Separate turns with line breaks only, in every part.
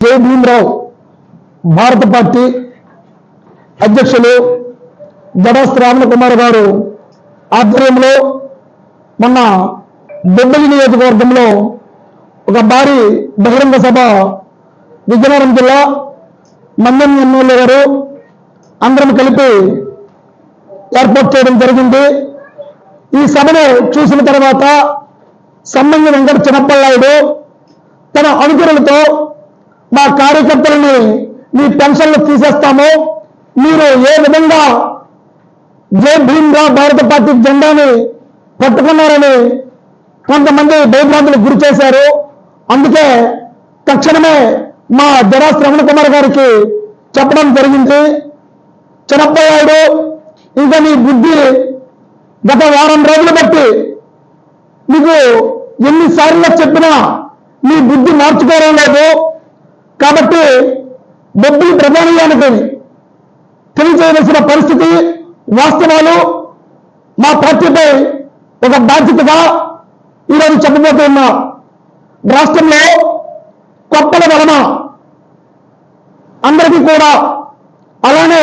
జై భీమరావు. భారత పార్టీ అధ్యక్షులు జడస్ రామణ కుమార్ గారు ఆధ్వర్యంలో మొన్న బొబ్బలి నియోజకవర్గంలో ఒక భారీ బహిరంగ సభ విజయనగరం జిల్లా మందం ఎమ్మెల్యే గారు అందరం కలిపి ఏర్పాటు చేయడం జరిగింది. ఈ సభను చూసిన తర్వాత సంబంధి వెంకట చిన్నప్పలనాయుడు తన అనుచరులతో మా కార్యకర్తలని మీ పెన్షన్లు తీసేస్తాము. మీరు ఏ విధంగా జై భీమ్గా భారత పార్టీ జెండాని పట్టుకున్నారని కొంతమంది భయభ్రాంతులు గురి చేశారు. అందుకే తక్షణమే మా జరాస్ శ్రవణ కుమార్ గారికి చెప్పడం జరిగింది. చిన్నప్పయ్యాడు ఇంకా నీ బుద్ధి గత వారం రోజులు బట్టి నీకు ఎన్నిసార్లు చెప్పినా నీ బుద్ధి మార్చుకోవడం లేదు. కాబట్టి బొబ్బిలి ప్రధానియానికి తెలియజేయవలసిన పరిస్థితి వాస్తవాలు మా పార్టీపై ఒక బాధ్యతగా ఈరోజు చెప్పబోతున్నా రాష్ట్రంలో కొప్పల వలన అందరికీ కూడా అలానే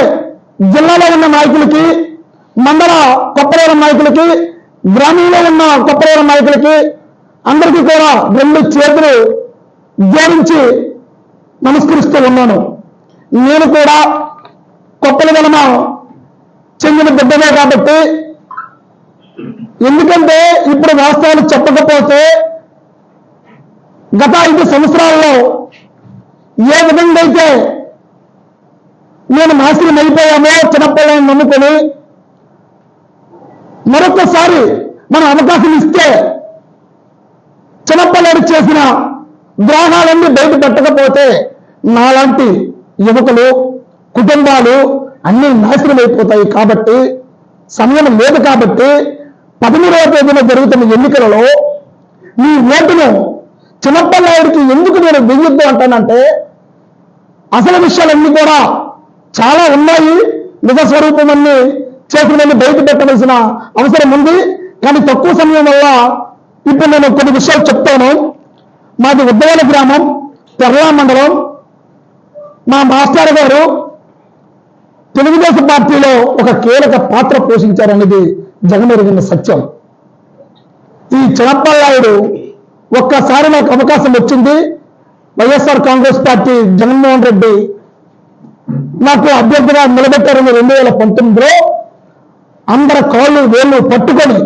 జిల్లాలో ఉన్న నాయకులకి మండల కొప్పలేరం నాయకులకి గ్రామంలో ఉన్న కొప్పలేరం నాయకులకి అందరికీ కూడా రెండు చేతులు జోడించి నమస్కరిస్తూ ఉన్నాను. నేను కూడా కొప్పల వలన చెందిన బిడ్డనే కాబట్టి ఎందుకంటే ఇప్పుడు వాస్తవాలు చెప్పకపోతే గత ఐదు సంవత్సరాల్లో ఏ విధంగా అయితే నేను నాశనం అయిపోయామో చిన్నపిల్లని నమ్ముకొని మరొకసారి మనం అవకాశం ఇస్తే చిన్నపిల్లడు చేసిన ద్రోహాలన్నీ బయట పెట్టకపోతే నాలాంటి యువకులు కుటుంబాలు అన్నీ నాశనం అయిపోతాయి కాబట్టి సమయం లేదు కాబట్టి పదమూడవ తేదీన జరుగుతున్న ఎన్నికలలో నీ ఓటును చిన్నప్పనాయుడికి ఎందుకు నేను వెయ్యొద్దు అంటానంటే అసలు విషయాలన్నీ కూడా చాలా ఉన్నాయి నిజ స్వరూపమన్నీ చేతులని బయట పెట్టవలసిన అవసరం ఉంది. కానీ తక్కువ సమయం వల్ల ఇప్పుడు నేను కొన్ని విషయాలు చెప్తాను. మాది ఉద్దవాల గ్రామం తెరలా మండలం. మా మాస్టర్ గారు తెలుగుదేశం పార్టీలో ఒక కీలక పాత్ర పోషించారనేది జగమెరిగిన సత్యం. ఈ చిన్నప్పలాయుడు ఒక్కసారి నాకు అవకాశం వచ్చింది. వైఎస్ఆర్ కాంగ్రెస్ పార్టీ జగన్మోహన్ రెడ్డి నాకు అభ్యర్థిగా నిలబెట్టారని రెండు వేల పంతొమ్మిదిలో అందరి కాళ్ళు వేళ్ళు పట్టుకొని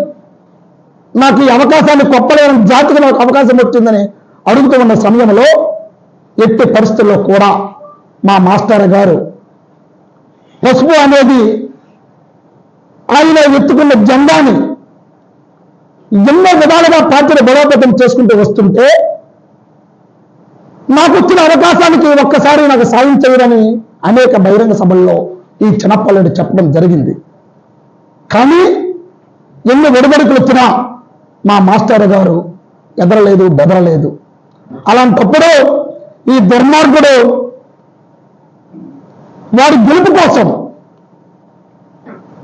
నాకు ఈ అవకాశాన్ని కొప్పలేని జాతికి నాకు అవకాశం వచ్చిందని అడుగుతూ ఉన్న సమయంలో ఎట్టి పరిస్థితుల్లో కూడా మా మాస్టర్ గారు పసుపు అనేది ఆయన ఎత్తుకున్న జెండాని ఎన్నో విధాలుగా పార్టీని బలోపేతం చేసుకుంటూ వస్తుంటే నాకు వచ్చిన అవకాశానికి ఒక్కసారి నాకు సాయం చేయడని అనేక బహిరంగ సభల్లో ఈ చిన్నప్పల్లుడు చెప్పడం జరిగింది. కానీ ఎన్ని ఒడిబడుకులు వచ్చినా మా మాస్టర్ గారు ఎదరలేదు బెదరలేదు. అలాంటప్పుడు ఈ దుర్మార్గుడు వాడి గెలుపు కోసం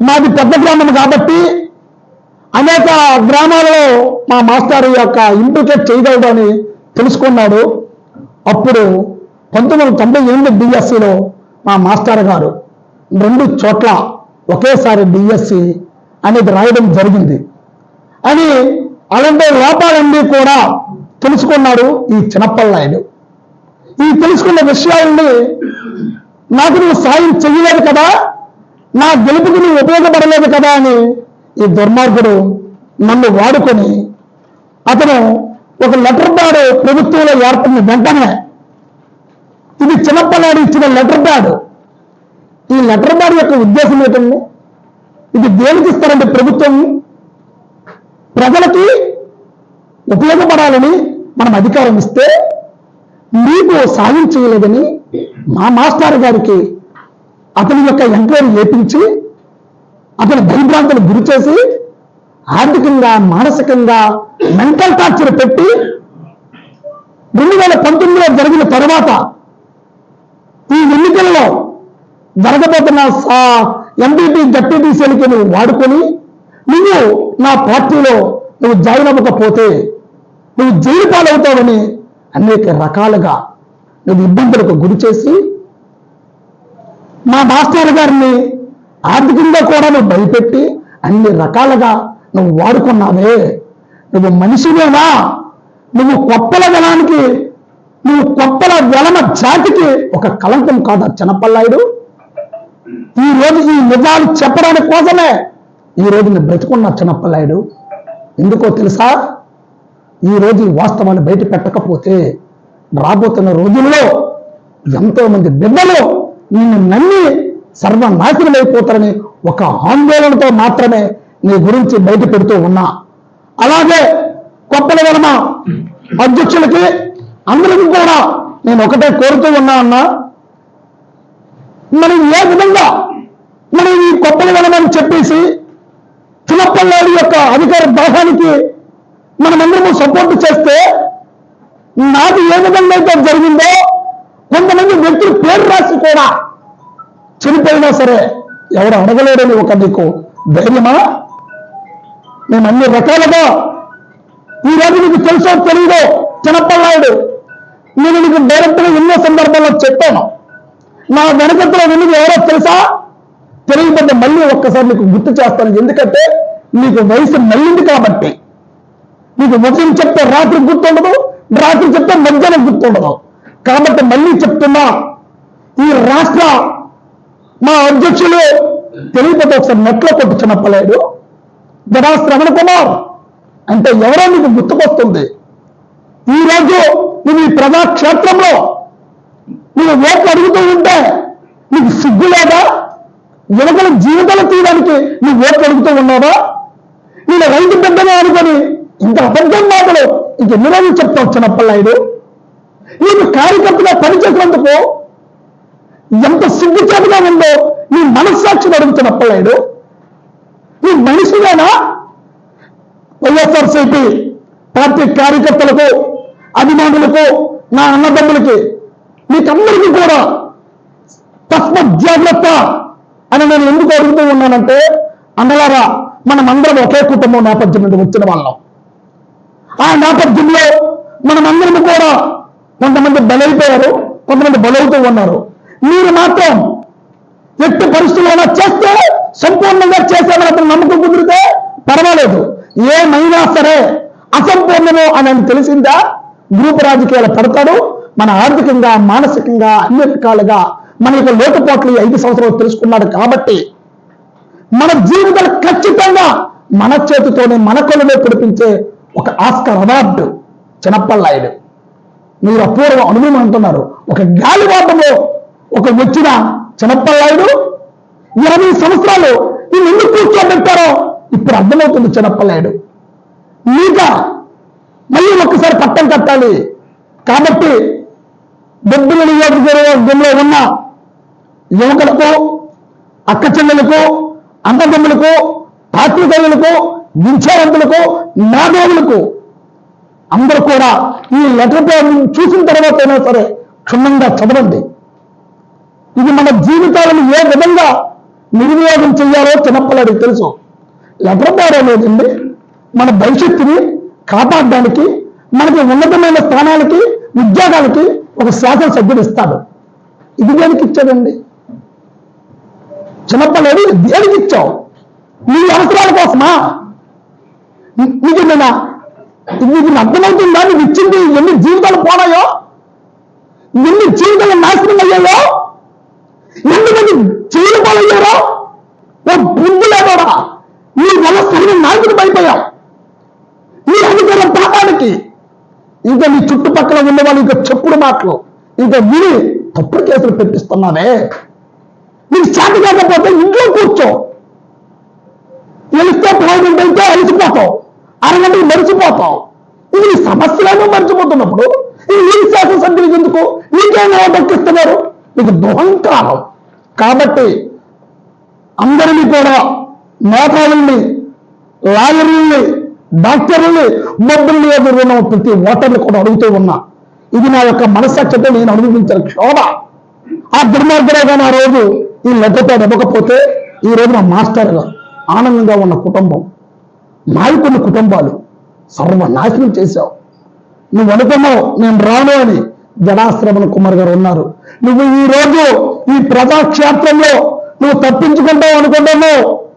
మాది పెద్ద గ్రామం కాబట్టి అనేక గ్రామాలలో మా మాస్టర్ యొక్క ఇంప్లికేట్ చేయగలడు అని తెలుసుకున్నాడు. అప్పుడు పంతొమ్మిది వందల తొంభై ఎనిమిది డిఎస్సిలో మా మాస్టర్ గారు రెండు చోట్ల ఒకేసారి డిఎస్సి అనేది రాయడం జరిగింది. అని అలాంటి లోపాలన్నీ కూడా తెలుసుకున్నాడు ఈ చిన్నప్పలనాయుడు. ఈ తెలుసుకున్న విషయాల్ని నాకు నువ్వు సాయం చెయ్యలేదు కదా నా గెలుపుకి నువ్వు ఉపయోగపడలేదు కదా అని ఈ దుర్మార్గుడు నన్ను వాడుకొని అతను ఒక లెటర్ ప్యాడ్ ప్రభుత్వంలో ఏర్పడిన వెంటనే ఇది చిన్నప్పనాడు ఇచ్చిన లెటర్ ప్యాడ్ ఈ లెటర్ ప్యాడ్ యొక్క ఉద్దేశం ఏంటండి ఇది దేనికి ఇస్తారంటే ప్రభుత్వం? ప్రజలకి ఉపయోగపడాలని మనం అధికారం ఇస్తే మీకు సాయం చేయలేదని మా మాస్టర్ గారికి అతని యొక్క ఎంక్వైరీ చేపించి అతని భయభ్రాంతులు గురి చేసి ఆర్థికంగా మానసికంగా మెంటల్ టార్చర్ పెట్టి రెండు వేల పంతొమ్మిదిలో జరిగిన తర్వాత ఈ ఎన్నికల్లో జరగబోతున్న ఎంపీటీ జడ్పీటీసీ ఎన్నికను వాడుకొని నువ్వు నా పార్టీలో నువ్వు జాయిన్ అవ్వకపోతే నువ్వు జైలు పాలవుతావని అనేక రకాలుగా నువ్వు ఇబ్బందులకు గురి చేసి మా మాస్టర్ గారిని ఆర్థికంగా కూడా నువ్వు భయపెట్టి అన్ని రకాలుగా నువ్వు వాడుకున్నావే. నువ్వు మనిషివేనా? నువ్వు కొప్పల జనానికి నువ్వు కొప్పల వెలమ జాతికి ఒక కలంకం కాదా చిన్నపల్లాయుడు? ఈ రోజు ఈ నిజాలు చెప్పడానికి కోసమే ఈ రోజు నేను బ్రతుకున్నా చిన్నపల్లాయుడు. ఎందుకో తెలుసా? ఈ రోజు ఈ వాస్తవాన్ని బయట పెట్టకపోతే రాబోతున్న రోజుల్లో ఎంతోమంది బిడ్డలు నిన్ను నమ్మి సర్వనాశనమైపోతారని ఒక ఆందోళనతో మాత్రమే నీ గురించి బయట పెడుతూ ఉన్నా. అలాగే కొప్పల వలన అధ్యక్షులకి అందరికీ కూడా నేను ఒకటే కోరుతూ ఉన్నా అన్నా. మనం ఏ విధంగా మనం ఈ కొప్పల వలనని చెప్పేసి చిన్నపల్లాడి యొక్క అధికార దాహానికి మనమందరము సపోర్ట్ చేస్తే నాకు ఏ విధంగా అయితే జరిగిందో కొంతమంది వ్యక్తులు పేరు రాసి కూడా చనిపోయినా సరే ఎవరు అడగలేడని ఒక నీకు ధైర్యమా? మేము అన్ని రకాలుగా ఈ రోజు నీకు తెలుసో తెలియదో చిన్నపల్లాయుడు నేను నీకు డైరెక్ట్గా ఎన్నో సందర్భాల్లో చెప్పాను. నా వెనకత్తులో ఉన్నది ఎవరో తెలుసా? తెలియకపోతే మళ్ళీ ఒక్కసారి నీకు గుర్తు చేస్తాను. ఎందుకంటే నీకు వయసు మళ్ళింది కాబట్టి. నీకు ఉదయం చెప్తే రాత్రి గుర్తుండదు రాత్రి చెప్తే మధ్యాహ్నం గుర్తుండదు. కాబట్టి మళ్ళీ చెప్తున్నా ఈ రాష్ట్ర మా అధ్యక్షులు తెలియకపోతే ఒకసారి నెట్లో కొట్టు చిన్నప్పలేడు. జనా శ్రవణ కుమార్. అంటే ఎవరో నీకు గుర్తుకొస్తుంది. ఈ రోజు నువ్వు ఈ ప్రజాక్షేత్రంలో నువ్వు ఓట్లు అడుగుతూ ఉంటే నీకు సిగ్గు లేదా? యువకుల జీవితాలు తీయడానికి నువ్వు ఓట్లు అడుగుతూ ఉన్నావా? నేను రైతు బిడ్డనే అనుకొని ఇంత అబద్ధం మాటలు ఇంక ఎన్ని రోజులు చెప్తావు చిన్నప్పలాయుడు నీకు కార్యకర్తగా పనిచేసినందుకు ఎంత సిగ్గుచేటుగా ఉందో నీ మనస్సాక్షి అడుగుతున్నప్పలాయుడు నీ మనిషిగానా వైఎస్ఆర్సీపీ పార్టీ కార్యకర్తలకు అభిమానులకు నా అన్నదమ్ములకి మీకందరికీ కూడా తస్మ జాగ్రత్త అని నేను ఎందుకు అడుగుతూ ఉన్నానంటే అన్నలారా మనమందరం ఒకే కుటుంబం నేపథ్యం నుండి వచ్చిన వాళ్ళం. ఆ నేపథ్యంలో మనమందరం కూడా కొంతమంది బలైపోయారు కొంతమంది బలవుతూ ఉన్నారు. మీరు మాత్రం ఎట్టి పరిస్థితుల్లో చేస్తే సంపూర్ణంగా చేసేవాళ్ళకి నమ్మకం కుదిరితే పర్వాలేదు. ఏమైనా సరే అసంపూర్ణము అని తెలిసిందా గ్రూప్ రాజకీయాలు పడతాడు మన ఆర్థికంగా మానసికంగా అన్ని రకాలుగా మన యొక్క లోటుపాట్లు ఐదు సంవత్సరాలు తెలుసుకున్నాడు కాబట్టి మన జీవితాలు ఖచ్చితంగా మన చేతితోనే మన కొలువే పిడిపించే ఒక ఆస్కర్ అవార్డు చిన్నప్పలాయుడు మీరు అపూర్వ అనుభవం అంటున్నారు. ఒక గాలివాటంలో ఒక వచ్చిన చిన్నప్పలాయుడు ఇరవై సంవత్సరాలు నేను ఎందుకు కూర్చోబెట్టారో ఇప్పుడు అర్థమవుతుంది చిన్నప్పలాయుడు మీక మళ్ళీ ఒక్కసారి పట్టం కట్టాలి. కాబట్టి బొబ్బుల నియోజకవర్గంలో ఉన్న యువకులకు అక్క చెల్లెలకు అన్నదమ్ములకు పాత్రికేయులకు విద్యావంతులకు మేధావులకు అందరూ కూడా ఈ లెటర్ పేరు చూసిన తర్వాత అయినా సరే క్షుణ్ణంగా చదవండి. ఇది మన జీవితాలను ఏ విధంగా నిర్వినియోగం చేయాలో చిన్నపిల్లడికి తెలుసు. లెటర్ పేరు లేదండి మన భవిష్యత్తుని కాపాడడానికి మనకి ఉన్నతమైన స్థానాలకి ఉద్యోగాలకి ఒక శాసనసభ్యుడు ఇస్తాడు. ఇది దేనికి ఇచ్చాడండి? చిన్నప్పటి దేనికి ఇచ్చావు? నీ అవసరాల కోసమా? నీకు నేను నీకు అర్థమవుతుందా? నీకు ఇచ్చింది ఎన్ని జీవితాలు పోనాయో? ఎన్ని జీవితాలు నాశనం అయ్యాయో? ఎంతమంది చేయలు పాలయ్యారో? ఓ బుద్ధి లేదోరా నీ వల్ల సరైన నాయకుడు అయిపోయావు నీ అధికారం పాపానికి ఇంకా నీ చుట్టుపక్కల ఉన్న వాళ్ళు ఇంకా చెప్పుడు మాటలు. ఇంకా విని తప్పుడు కేసులు పెట్టిస్తున్నానే నీకు చేత కాకపోతే ఇంట్లో కూర్చో. తెలిస్తే ప్రయోజనం పెడితే అలసిపోతావు. అరగంటకు మరిచిపోతావు. ఇది నీ సమస్యలను మర్చిపోతున్నప్పుడు ఇది నీ శాసనసభ్యులకు ఎందుకు? నీకేమో దక్కిస్తున్నారు నీకు దుహంకారం కాబట్టి అందరినీ కూడా నేతలని లాయర్లని డాక్టర్లని మొబ్బుల్ని ఎదురున్న ప్రతి ఓటర్లు కూడా అడుగుతూ ఉన్నా ఇది నా యొక్క మనస్సాక్షితో నేను అనుభవించిన క్షోభ. ఆ దుర్మార్గుడే నా రోజు ఈ లెక్కతో ఇవ్వకపోతే ఈ రోజు నా మాస్టర్గా ఆనందంగా ఉన్న కుటుంబం నాయకుని కుటుంబాలు సర్వనాశనం చేశావు. నువ్వు అనుకున్నావు నేను రాను అని జడాశ్రవణ కుమార్ గారు ఉన్నారు. నువ్వు ఈ రోజు ఈ ప్రజాక్షేత్రంలో నువ్వు తప్పించుకుంటావు అనుకుంటున్నావు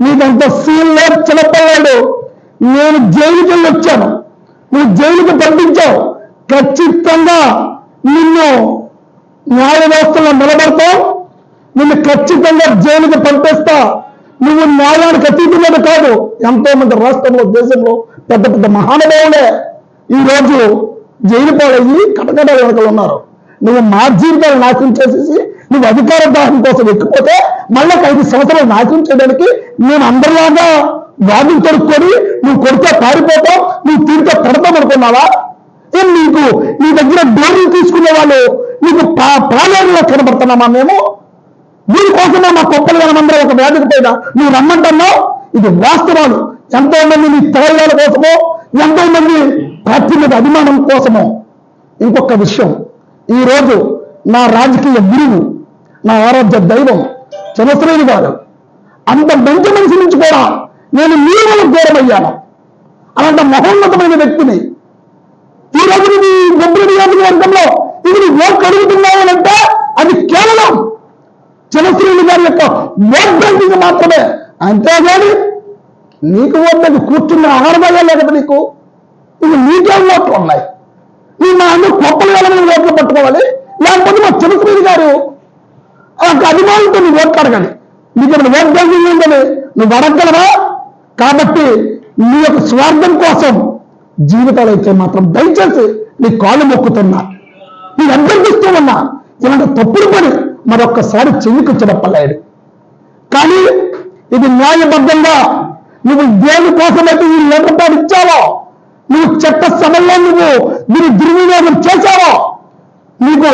నీకంత సీన్లో చిన్నపిల్లాడు. నేను జైలుకి వెళ్ళి వచ్చాను. నువ్వు జైలుకి పంపించావు. ఖచ్చితంగా నిన్ను న్యాయ వ్యవస్థలో నిలబడతావు. నిన్ను ఖచ్చితంగా జైలుకి పంపిస్తా. నువ్వు న్యాయానికి అతీతమైన కాదు. ఎంతో మంది రాష్ట్రంలో దేశంలో పెద్ద పెద్ద మహానుభావులే ఈ రోజు జైలు పాలయ్యి కటకట వెనకలు ఉన్నారు. నువ్వు మా జీవితాలు నాశనం చేసేసి నువ్వు అధికార దాహం కోసం ఎక్కిపోతే మళ్ళీ ఒక ఐదు సంవత్సరాలు నాశనం చేయడానికి నేను అందరిలాగా వాదులు తొడుక్కొని నువ్వు కొడితే పారిపోతావు నువ్వు తిరిగితే పడతావు అనుకున్నావా? నీకు? నీ దగ్గర డోర్లు తీసుకునే వాళ్ళు నీకు పా పాలేరులో కనబడుతున్నామా మేము? దీనికోసమే మా కొప్పలు మనమందరం ఒక వేదిక పైన నువ్వు రమ్మంటున్నావు? ఇది వాస్తవాలు. ఎంతో మంది నీ తెలంగాణ కోసమో ఎంతో మంది పార్టీ మీద అభిమానం కోసమో. ఇంకొక విషయం. ఈ రోజు నా రాజకీయ గురువు నా ఆరాధ్య దైవం చంద్రశ్రేణి గారు అంత మంచి మనిషి నుంచి కూడా నేను మీ దూరమయ్యాను. అలాంటి మహోన్నతమైన వ్యక్తిని ఈ రోజు నువ్వు ఈ గొప్ప నియోజకవర్గంలో ఇది నువ్వు ఓట్లు అడుగుతున్నావు అంటే అది కేవలం జనశ్రీని గారి యొక్క ఓట్ మాత్రమే. అంతేగాని నీకు ఓట్ కూర్చున్న ఆహారమయ్యా లేకపోతే నీకు ఇవి నీకే ఓట్లు ఉన్నాయి. ఇవి మా అందరూ కొప్పలు వెళ్ళమని ఓట్లు పట్టుకోవాలి. లేకపోతే మా జనశ్రీని గారు ఒక అభిమానులతో నువ్వు ఓట్లు అడగాలి నీకు ఇక్కడ ఓట్ బ్యాంకింగ్ ఉందని నువ్వు అడగలవా కాబట్టి నీ యొక్క స్వార్థం కోసం జీవితాలు అయితే మాత్రం దయచేసి నీ కాళ్ళు మొక్కుతున్నా. నీ అభ్యర్థిస్తూ ఉన్నా. ఇలాంటి తప్పుడు పని మరొక్కసారి చెవికి చెప్పలేడు కానీ ఇది న్యాయబద్ధంగా నువ్వు దేని కోసమైతే ఈ లేఖపాటు ఇచ్చావో నువ్వు చట్ట సభల్లో నువ్వు దీన్ని దుర్వినియోగం చేశావో నీకు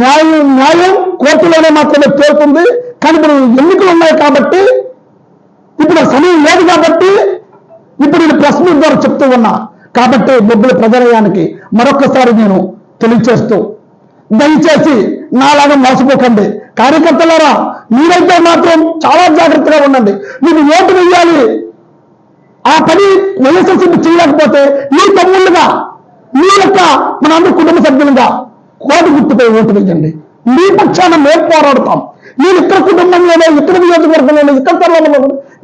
న్యాయం న్యాయం కోర్టులోనే మాత్రమే తేలుతుంది. కానీ ఇప్పుడు ఎన్నికలు ఉన్నాయి కాబట్టి ఇప్పుడు సమయం లేదు కాబట్టి ఇప్పుడు నేను ప్రెస్ మీట్ ద్వారా చెప్తూ ఉన్నా. కాబట్టి బొబ్బుల ప్రజలయానికి మరొకసారి నేను తెలియచేస్తూ దయచేసి నాలాగా మోసపోకండి. కార్యకర్తలారా మీరైతే మాత్రం చాలా జాగ్రత్తగా ఉండండి. మీకు ఓటు వేయాలి. ఆ పని వైఎస్ఆర్సీపీ చేయలేకపోతే మీ తమ్ముళ్ళుగా మీ యొక్క మనందరూ కుటుంబ సభ్యులుగా కోటి గుర్తుపై ఓటు వేయండి. మీ పక్షాన మేము పోరాడతాం. మీరు ఇక్కడ కుటుంబంలోనే ఇక్కడ నియోజకవర్గంలోనే ఇక్కడ తరలో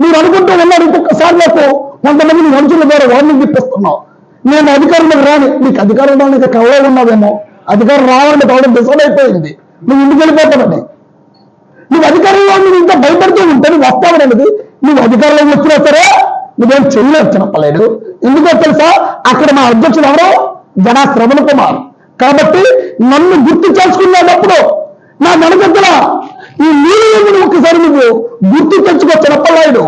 మీరు అనుకుంటూ ఉన్నారు ఇంకొకసారి నాకు కొంతమంది మనుషుల ద్వారా వార్నింగ్ ఇప్పిస్తున్నాం. నేను అధికారంలోకి రాని మీకు అధికారం ఇంకా కవలో ఉన్నదేమో. అధికారం రావాలని కావడం డిసైడ్ అయిపోయింది. నువ్వు ఇంటికి వెళ్ళిపోతావని. నువ్వు అధికారంలో నువ్వు ఇంకా భయపడుతూ ఉంటే నువ్వు వస్తావనేది నువ్వు అధికారంలో వచ్చినా సరే నువ్వేం చేయలేవు చిన్నప్పలేడు ఎందుకో తెలుసా? అక్కడ మా అధ్యక్షుడు ఎవరు? జనా శ్రవణ కుమార్. కాబట్టి నన్ను గుర్తు చేసుకునేటప్పుడు నా వెనకద్దల ఈ నీలి రంగును ఒకసారి నువ్వు గుర్తు తెచ్చుకో చిన్నప్పలాయుడు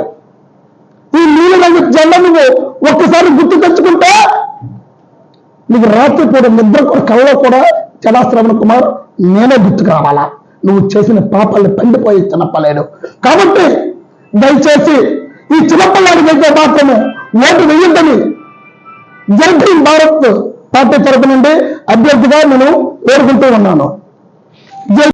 ఈ నీలి రంగు జెండా నువ్వు ఒక్కసారి గుర్తు తెచ్చుకుంటే నీకు రాత్రి పూట నిద్ర కూడా కళ్ళలో కూడా జనాశ్రవణ కుమార్ నేనే గుర్తుకు రావాలా? నువ్వు చేసిన పాపాలు పండిపోయి చిన్నప్పలేడు కాబట్టి దయచేసి ఈ చిన్నపిల్లాడికి అయితే మాత్రము ఓటు వేయొద్దని జై భారత్ పార్టీ తరపు నుండి అభ్యర్థిగా నేను కోరుకుంటూ ఉన్నాను.